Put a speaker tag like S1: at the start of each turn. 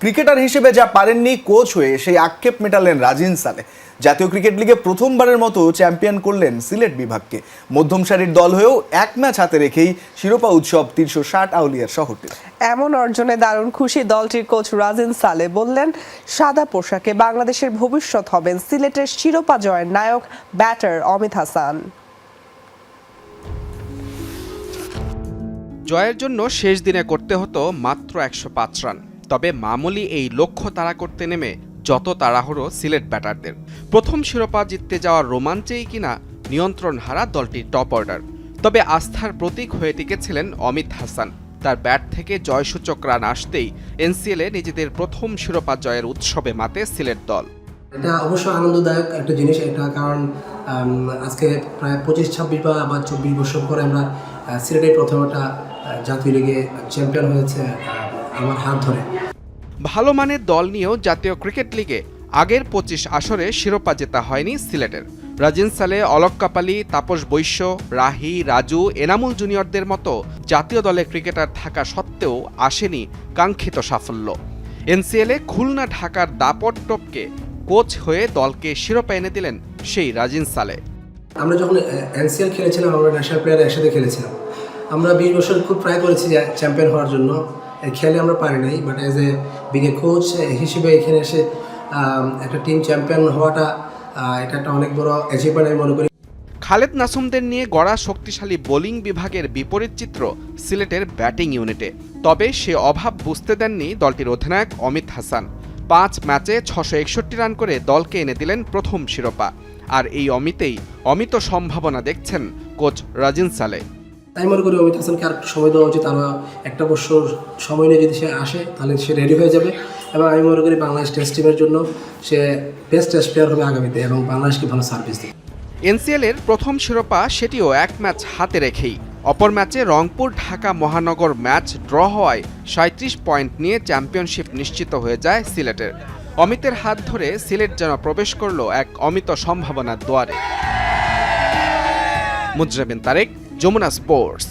S1: Cricketer হিসেবে যা পারেননি কোচ হয়ে সেই আক্ষেপ মেটালেন রাজিন সালে। জাতীয় ক্রিকেট লিগে প্রথমবারের মতো চ্যাম্পিয়ন করলেন সিলেট বিভাগকে। মধ্যম সারির দল হয়েও এক ম্যাচ হাতে রেখেই শিরোপা উৎসব তিনশো ষাট আউলিয়ার শহরটি।
S2: এমন অর্জনে দারুণ খুশি দলটির কোচ রাজিন সালে বললেন সাদা পোশাকে বাংলাদেশের ভবিষ্যৎ হবেন সিলেটের শিরোপা জয়ের নায়ক ব্যাটার অমিত হাসান।
S3: জয়ের জন্য শেষ দিনে করতে হতো মাত্র একশো পাঁচ রান। তবে মামুলি এই লক্ষ্য তাড়া করতে নেমে যত তাড়াহুড়ো সিলেট ব্যাটারদের। প্রথম শিরোপা জিততে যাওয়ার রোমাঞ্চেই কিনা নিয়ন্ত্রণ হারা দলটির টপ অর্ডার। তবে আস্থার প্রতীক হয়ে টিকেছিলেন অমিত হাসান। তার ব্যাট থেকে জয়সূচক রান আসতেই এনসিএলে নিজেদের প্রথম শিরোপা জয়ের উৎসবে মাতে সিলেট দল।
S4: এটা অবশ্যই আনন্দদায়ক একটা জিনিস এটা, কারণ আজকে প্রায় পঁচিশ, ছাব্বিশ বা বা চব্বিশ বছর পরে আমরা সিলেটের প্রথম একটা জাতীয় লিগে চ্যাম্পিয়ন হয়েছে আমার হাত ধরে।
S3: ভালো মানের দল নিয়েও জাতীয় ক্রিকেট লিগে আগের পঁচিশ আসরে শিরোপা জেতা হয়নি সিলেটের। রাজিন সালে অলক কাপালি তাপস বৈশ্য রাহি রাজু এনামুল জুনিয়রদের মতো জাতীয় দলে ক্রিকেটার থাকা সত্ত্বেও আসেনি কাঙ্ক্ষিত সাফল্য। এনসিএলে খুলনা ঢাকার দাপট টপকে কোচ হয়ে দলকে শিরোপা এনে দিলেন সেই রাজিন সালে।
S4: আমরা যখন এনসিএল খেলেছিলাম আমরা ন্যাশনাল প্লেয়ার একসাথে খেলেছিলাম। আমরা বিশ বছর খুব ট্রাই করেছি চ্যাম্পিয়ন হওয়ার জন্য। খেলে আমরা পারি নাই but as a big a coach হিসেবে এখানে এসে একটা টিম চ্যাম্পিয়ন হওয়াটা এটা একটা অনেক বড় অ্যাচিভমেন্ট আমি মনে করি।
S3: খালেদ নাসুমদের নিয়ে গড়া শক্তিশালী বোলিং বিভাগের বিপরীত চিত্র সিলেটের ব্যাটিং ইউনিটে। তবে সে অভাব বুঝতে দেননি দলটির অধিনায়ক অমিত হাসান। পাঁচ ম্যাচে ছশো একষট্টি রান করে দলকে এনে দিলেন প্রথম শিরোপা। আর এই অমিতেই অমিত সম্ভাবনা দেখছেন কোচ রাজিন সালে।
S4: আমি মনে করি অমিত হাসানকে আর একটু সময় দেওয়া উচিত। আরও একটা বছর সময় নিয়ে যদি সে আসে, তাহলে সে রেডি হয়ে যাবে। এবং আমি মনে করি বাংলাদেশ টেস্ট টিমের জন্য সে বেস্ট টেস্ট প্লেয়ার হবে আগামীতে এবং বাংলাদেশকে ভালো সার্ভিস দেবে।
S3: এনসিএলের প্রথম শিরোপা সেটিও এক ম্যাচ হাতে রেখেই। অপর ম্যাচে রংপুর ঢাকা মহানগর ম্যাচ ড্র হওয়ায় সাঁত্রিশ পয়েন্ট নিয়ে চ্যাম্পিয়নশিপ নিশ্চিত হয়ে যায় সিলেটের। অমিতের হাত ধরে সিলেট যেন প্রবেশ করল এক অমিত সম্ভাবনার দুয়ারে। মুজরাবিন তারেক যমুনা স্পোর্টস